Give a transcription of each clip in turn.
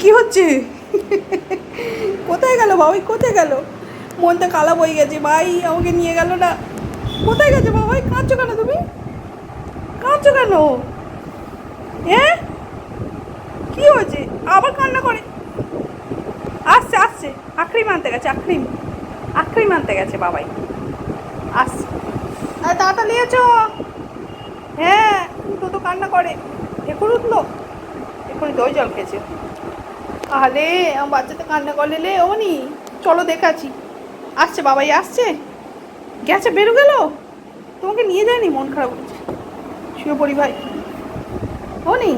কি হচ্ছে? কোথায় গেল বাবাই? কোথায় গেল? মনটা কালা বই গেছে। ভাই, আমাকে নিয়ে গেল না। কোথায় গেছে বাবাই? কাঁদছো কেন তুমি? কাঁদছো কেন? হ্যাঁ কি হয়েছে? আবার কান্না করে। আসছে আসছে। আখরিম আনতে গেছে আখরিম আখরিম আনতে গেছে বাবাই। আসছে। আর তাড়াতাড়ি এসো। হ্যাঁ তো তো কান্না করে। এখন উঠল। এক্ষুনি দই জল খেয়েছে। আরে আমার বাচ্চাতে কান্না করলে লে ওনি চলো দেখাচ্ছি। আসছে, বাবাই আসছে। গেছে, বেরো গেল? তোমাকে নিয়ে যায়নি, মন খারাপ হচ্ছে। শুয়ে পড়ি ভাই। ওনি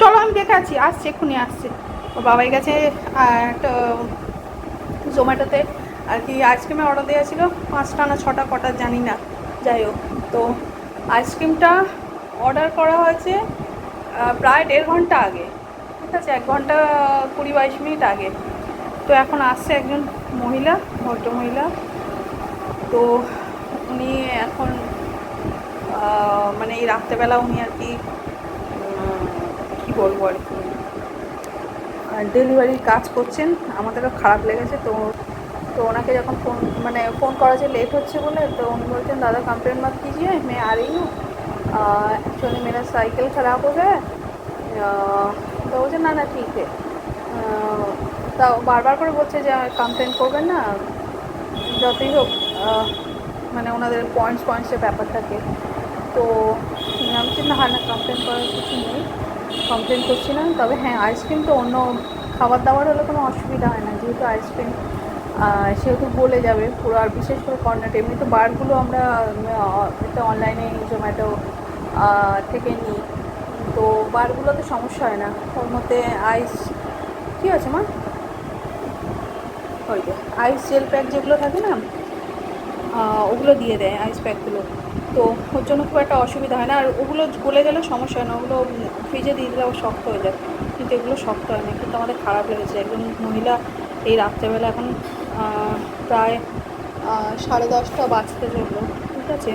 চলো আমি দেখাচ্ছি। আসছে, এক্ষুনি আসছে। ও বাবাই গেছে একটা জোম্যাটোতে। আর কি আইসক্রিমের অর্ডার দেওয়া ছিল, পাঁচটা না ছটা, কটা জানি না। যাই হোক, তো আইসক্রিমটা অর্ডার করা হয়েছে প্রায় দেড় ঘণ্টা আগে। ঠিক আছে এক ঘন্টা কুড়ি বাইশ মিনিট আগে তো এখন আসছে একজন মহিলা ভদ্র মহিলা তো উনি এখন আহ, মানে এই রাত্রেবেলা উনি আর কি উম, কি বলবো আর কি ডেলিভারির কাজ করছেন আমাদেরও খারাপ লেগেছে তো তো ওনাকে যখন ফোন মানে ফোন করা যে লেট হচ্ছে বলে তো উনি বলছেন দাদা कंप्लेन मत कीजिए मैं आ रही हूँ एक्चुअली मेरा साइकिल ख़राब हो गया है আহ, তো বলছে না না, ঠিক তাও বারবার করে বলছে যে কমপ্লেন করবেন না। যতই হোক মানে ওনাদের পয়েন্টস পয়েন্টসের ব্যাপার থাকে। তো আমি না না কমপ্লেন করার কিছু নেই। কমপ্লেন করছি না। তবে হ্যাঁ আইসক্রিম তো অন্য খাবার দাবার হলে কোনো অসুবিধা হয় না। যেহেতু আইসক্রিম সেহেতু বলে যাবে পুরো। আর বিশেষ করে কর্নার এমনি তো বারগুলো আমরা এটা অনলাইনে জোম্যাটো থেকে নিই। তো বারগুলোতে সমস্যা হয় না। ওর মধ্যে আইস কী আছে মা? ওই যে আইস জেল প্যাক যেগুলো থাকে না ওগুলো দিয়ে দেয় আইস প্যাকগুলো তো ওর জন্য খুব একটা অসুবিধা হয় না। আর ওগুলো গলে গেলে সমস্যা হয় না। ওগুলো ফ্রিজে দিয়ে দিলে শক্ত হয়ে যায়। কিন্তু এগুলো শক্ত হয় না। কিন্তু আমাদের খারাপ লেগেছে। একজন মহিলা এই রাত্রেবেলা এখন প্রায় সাড়ে দশটা বাজতে চলল। ঠিক আছে?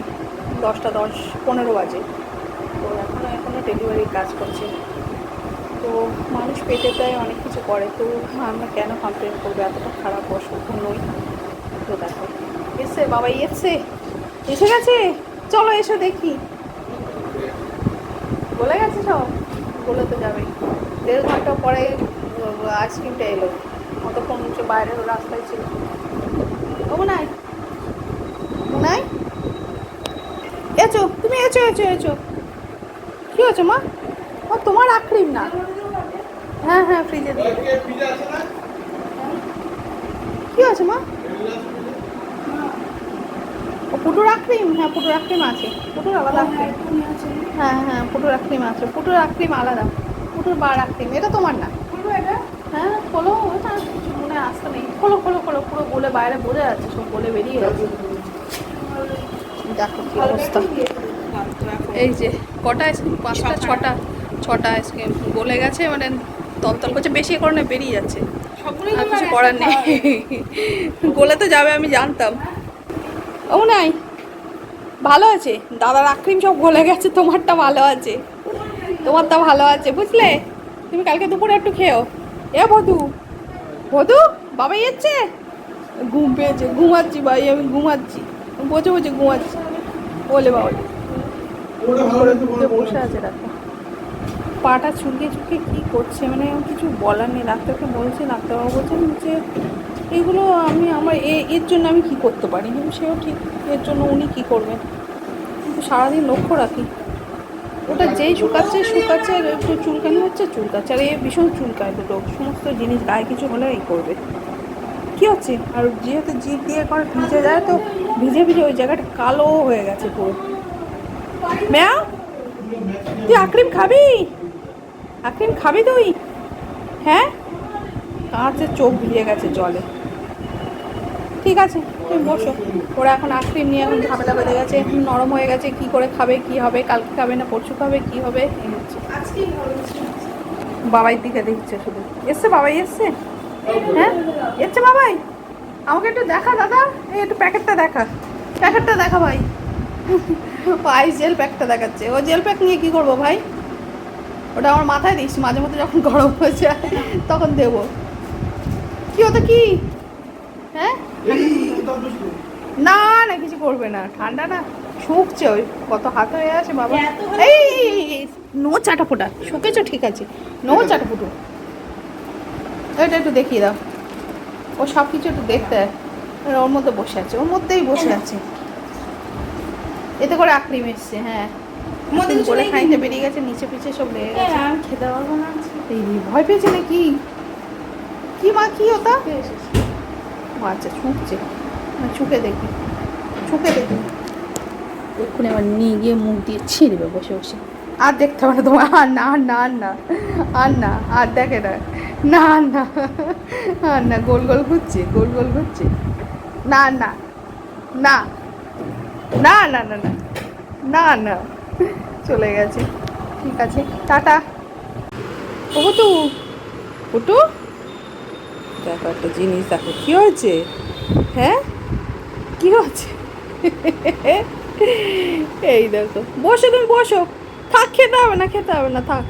দশটা দশ, পনেরো বাজে। তো এখনও এখনও ডেলিভারির কাজ করছে। তো মানুষ পেটে দেয় অনেক কিছু করে। তো আমরা কেন কমপ্লেন করব? এতটা খারাপ অসুখ নই। তো দেখো। এসছে বাবা এসছে এসে গেছে? চলো এসো দেখি। বলে গেছে সব? বলে তো যাবে দেড় ঘণ্টা পরে আইসক্রিমটা এলো। অতক্ষণ হচ্ছে বাইরের রাস্তায় ছিল। ও নাই? নাই? এছো তুমি এছো এছো এছো কি হয়েছে মা? ও তোমার আইসক্রিম না? হ্যাঁ হ্যাঁ ফ্রিজে দিয়ে। কি আছে মা? ও পুটুর আইসক্রিম হ্যাঁ পুটুর আইসক্রিম আছে। পুটুর আলাদা আইসক্রিম হ্যাঁ হ্যাঁ পুটুর আইসক্রিম আছে। পুটুর আইসক্রিম আলাদা। পুটুর বার আইসক্রিম এটা তোমার না? হ্যাঁ খোলো ওটা কিছু মনে আসতে নেই। খোলো খোলো খোলো পুরো বলে বাইরে বোঝা যাচ্ছে সব বলে বেরিয়ে যাচ্ছে। দেখো কি অবস্থা। এই যে কটা আইসক্রিম পাঁচটা ছটা। ছটা। আইসক্রিম গলে গেছে মানে তলতল করছে বেশি করে বেরিয়ে যাচ্ছে। আর কিছু করার নেই। গলে তো যাবে আমি জানতাম। ও নাই। ভালো আছে। দাদার আক্রিম সব গলে গেছে তোমারটা ভালো আছে। তোমারটা ভালো আছে বুঝলে? তুমি কালকে দুপুরে একটু খেও। এ বধু বধু বাবা যাচ্ছে ঘুম পেয়েছে ঘুমাচ্ছি ভাই আমি ঘুমাচ্ছি। বসে বসে ঘুমাচ্ছি। বলে বাবা। বসে আছে ডাক্তার পাটা চুলকে চুলকে কী করছে মানে কিছু বলার নেই। ডাক্তারকে বলছে ডাক্তারবাবু বলছেন যে এগুলো আমি আমার এ- এর জন্য আমি কি করতে পারি? কিন্তু সেও ঠিক এর জন্য উনি কি করবেন? কিন্তু সারাদিন লক্ষ্য রাখি। ওটা যেই শুকাচ্ছে শুকাচ্ছে আর একটু চুলকানি হচ্ছে চুলকাচ্ছে। আর এ ভীষণ চুলকায় দুটো। সমস্ত জিনিস গায়ে কিছু হলে এই করবে। কি হচ্ছে? আর যেহেতু জিভ দিয়ে করে ভিজে যায় তো ভিজে ভিজে ওই জায়গাটা কালো হয়ে গেছে পুরো। ম্যাও তুই আক্রিম খাবি? আক্রিম খাবি তুই? হ্যাঁ? কাঁচে চোখ ভিজে গেছে জলে। ঠিক আছে, তুমি বসো। ওরা এখন আইসক্রিম নিয়ে এখন ঝামেলা বেঁধে গেছে নরম হয়ে গেছে, কি করে খাবে, কি হবে, কালকে খাবে না পরশু খাবে, কি হবে বাবাই দিকে দেখছে শুধু। এসছে বাবাই, এসছে? হ্যাঁ? এসছে বাবাই? আমাকে একটু দেখা, দাদা। এই একটু প্যাকেটটা দেখা। প্যাকেটটা দেখা, ভাই। আইস জেল প্যাকটা দেখাচ্ছে। ও জেল প্যাক নিয়ে কি করব ভাই? ওটা আমার মাথায় দিস মাঝে মধ্যে যখন গরম হয়ে যায় তখন দেবো। কি ওটা কি? হ্যাঁ? না না কিছু করবে না। ঠান্ডা না শুকছে ওই কত হাত হয়ে আছে বাবা। এই, নো চাটা ফোটা শুকেছো ঠিক আছে। নো চাটা ফুটো। এটা একটু দেখিয়ে দাও। ও সব কিছু একটু দেখতে ওর মধ্যে বসে আছে ওর মধ্যেই বসে আছে। এতে করে আক্রিম এসছে হ্যাঁ। বলে খাইতে বেরিয়ে গেছে নিচে পিছে সব লেগে গেছে। আমি খেতে পারব না এই ভয় পেয়েছে নাকি? কি মা কি ওটা? ও আচ্ছা ছুঁকছে না, ছুঁকে দেখি ছুঁকে দেখি। এক্ষুনি আবার নিয়ে গিয়ে মুখ দিয়ে ছিঁড়ে দেবে বসে বসে। আর দেখতে হবে না তোমার। আর না আর না আর না আর না আর দেখে না। না আর না আর না গোল গোল ঘুরছে গোল গোল ঘুরছে। না না না। না না না না না না। চলে গেছে। ঠিক আছে টাটা। ও পুটু পুটু দেখো একটা জিনিস দেখো কী হয়েছে? হ্যাঁ? কী হচ্ছে এই দেখো বসো তুমি বসো। থাক খেতে হবে না খেতে হবে না থাক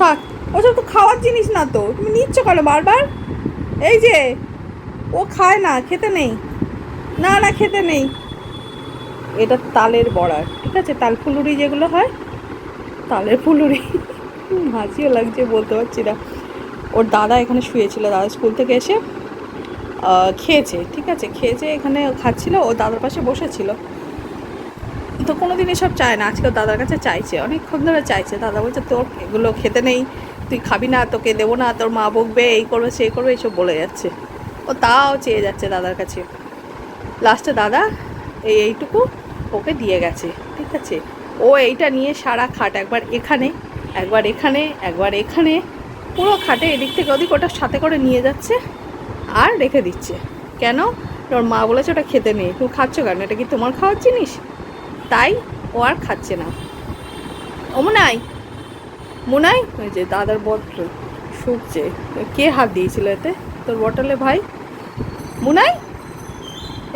থাক। ওসব তো খাওয়ার জিনিস না তো তুমি নিচ্ছ কেন বারবার? এই যে ও খায় না খেতে নেই। না না খেতে নেই। এটা তালের বড়ার ঠিক আছে? তাল ফুলুরি যেগুলো হয়, তালের ফুলুরি। হাসিও লাগছে, বলতে পারছি না। ওর দাদা এখানে শুয়েছিল, দাদা স্কুল থেকে এসে খেয়েছে, ঠিক আছে? খেয়েছে, এখানে খাচ্ছিল, ও দাদার পাশে বসেছিল। তো কোনো দিন এসব চায় না, আজকে দাদার কাছে চাইছে, অনেকক্ষণ ধরে চাইছে। দাদা বলছে, তোর এগুলো খেতে নেই, তুই খাবি না, তোকে দেবো না, তোর মা বকবে, এই করবে, সেই করবে এইসব বলে যাচ্ছে। ও তাও চেয়ে যাচ্ছে দাদার কাছে। লাস্টে দাদা, এই এইটুকু ওকে দিয়ে গেছে, ঠিক আছে? ও এইটা নিয়ে সারা খাট একবার এখানে একবার এখানে একবার এখানে, পুরো খাটে এদিক থেকে ওদিক ওটা সাথে করে নিয়ে যাচ্ছে আর রেখে দিচ্ছে। কেন? ওর মা বলেছে ওটা খেতে নেই। তুমি খাচ্ছ কেন? এটা কি তোমার খাওয়ার জিনিস? তাই ও আর খাচ্ছে না। ও মনাই মনাই, ওই যে দাদার বটল শুকছে। কে হাত দিয়েছিল এতে? তোর বটলে ভাই? মুনাই?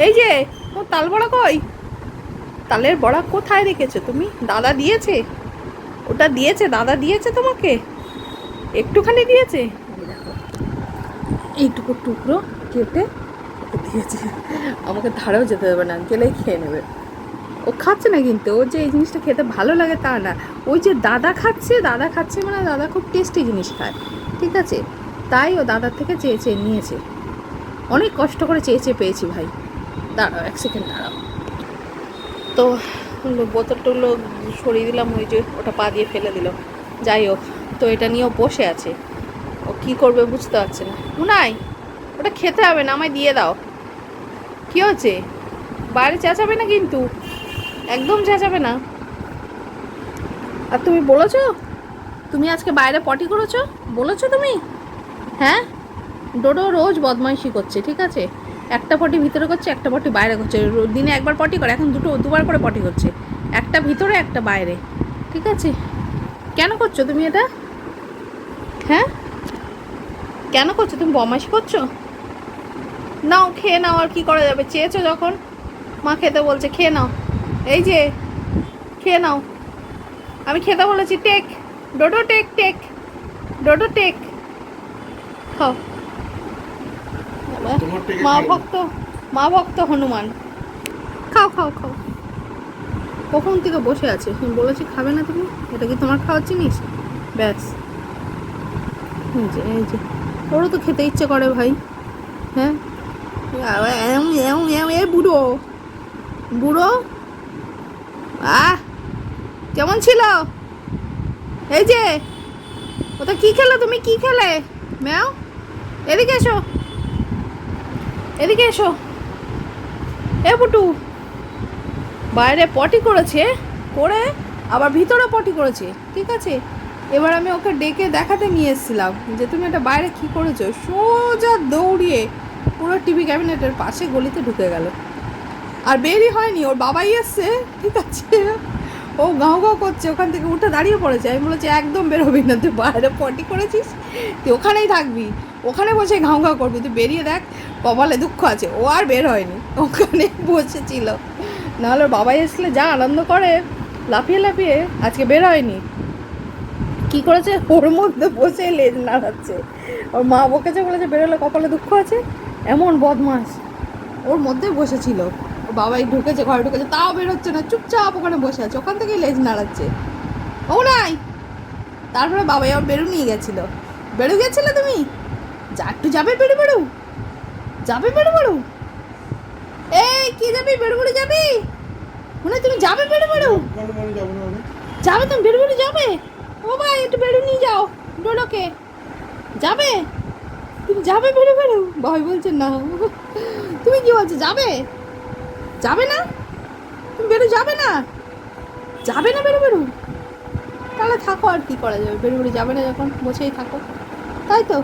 এই যে ও তালবড়া কই? তালের বড়া কোথায় রেখেছো তুমি? দাদা দিয়েছে? ওটা দিয়েছে, দাদা দিয়েছে তোমাকে? একটুখানি দিয়েছে? এইটুকু টুকরো কেটে দিয়েছে। আমাকে ধারেও যেতে দেবে না গেলেই খেয়ে নেবে। ও খাচ্ছে না কিন্তু ও যে এই জিনিসটা খেতে ভালো লাগে তা না। ওই যে দাদা খাচ্ছে দাদা খাচ্ছে মানে দাদা খুব টেস্টি জিনিস খায়, ঠিক আছে? তাই ও দাদার থেকে চেয়ে চেয়ে নিয়েছে। অনেক কষ্ট করে চেয়ে চেয়ে পেয়েছি ভাই। দাঁড়াও, এক সেকেন্ড দাঁড়াও। তো বোতল টোতল সরিয়ে দিলাম, ওই যে ওটা পা দিয়ে ফেলে দিল যাই হোক, তো এটা নিয়েও বসে আছে। ও কি করবে বুঝতে পারছে না। মুনাই, ওটা খেতে হবে না, আমায় দিয়ে দাও। কি হচ্ছে বাইরে চেঁচাবে না কিন্তু? একদম চেঁচাবে না। আর তুমি বলেছ? তুমি আজকে বাইরে পটি করেছ? বলেছ তুমি? হ্যাঁ? ডোডো রোজ বদমাইশি করছে, ঠিক আছে? একটা পটি ভিতরে করছে, একটা পটি বাইরে করছে। দিনে একবার পটি করে, এখন দুটো, দুবার করে পটি করছে। একটা ভিতরে, একটা বাইরে। ঠিক আছে? কেন করছ তুমি এটা? হ্যাঁ? কেন করছ? তুমি বদমাইশি করছ? নাও, খেয়ে নাও, আর কি করা যাবে? চেয়েছো যখন? মা খেতে বলছে, খেয়ে নাও। এই যে, খেয়ে নাও। আমি খেতে বলেছি, take. Dodo take take. Dodo take. খাও। মা ভক্ত মা ভক্ত হনুমান। খাও খাও খাও। কখন থেকে বসে আছে? বলেছি খাবে না তুমি? এটা কি তোমার খাওয়ার জিনিস? ব্যাস। এই যে এই যে। ওরও তো খেতে ইচ্ছে করে ভাই। হ্যাঁ? এ বুড়ো। বুড়ো? আহ! কেমন ছিল? এই যে ওটা কি খেলে তুমি? কি খেলে? ম্যাও? এদিকে এসো। এদিকে এসো। এ পুটু বাইরে পটি করেছে, করে আবার ভিতরে পটি করেছে, ঠিক আছে? এবার আমি ওকে ডেকে দেখাতে নিয়ে এসেছিলাম যে তুমি এটা বাইরে কি করেছ? সোজা দৌড়িয়ে পুরো টিভি ক্যাবিনেটের পাশে গলিতে ঢুকে গেল। আর বেরই হয়নি, ওর বাবাই এসছে, ঠিক আছে? ও গাঁও গাঁও করছে, ওখান থেকে উঠে দাঁড়িয়ে পড়েছে। আমি বলেছি, একদম বেরোবি না, তুই বাইরে পটি করেছিস, তুই ওখানেই থাকবি। ওখানে বসে ঘাউ ঘাউ করবি, তুই বেরিয়ে দেখ, কপালে দুঃখ আছে, ও আর বের হয়নি, ওখানে বসেছিল। নাহলে বাবাই এসলে যা আনন্দ করে, লাফিয়ে লাফিয়ে, আজকে বের হয়নি। কি কি করেছে? ওর মধ্যে বসে লেজ নাড়াচ্ছে। ওর মা বকেছে, বলেছে বেরোলে কপালে দুঃখ আছে? এমন বদমাস ওর মধ্যে বসেছিল। ওর বাবাই ঢুকেছে, ঘরে ঢুকেছে, তাও বেরোচ্ছে না, চুপচাপ ওখানে বসে আছে, ওখান থেকেই লেজ নাড়াচ্ছে। ও নাই। তারপরে বাবাই আবার বেরু নিয়ে গেছিল। বেরু গেছিলে তুমি? যা একটু যাবে বেরু বেরু যাবে বেরু বেরু এই কি যাবি? বেরু বেরু যাবি? মনে তুমি যাবে বেরু বেরু মনে যাব যাবে তুমি বেরু বেরু যাবে? ও ভাই একটু বেরু নিয়ে যাও ডোলোকে। যাবে? তুমি যাবে বেরু বেরু ভাই বলছে না। তুমি কি বলছো যাবে? যাবে না? তুমি বেরু যাবে না? যাবে না বেরু বেরু তাহলে থাকো আর কি করা যাবে? বেরু বেরু যাবে না যখন বসেই থাকো। তাই তো?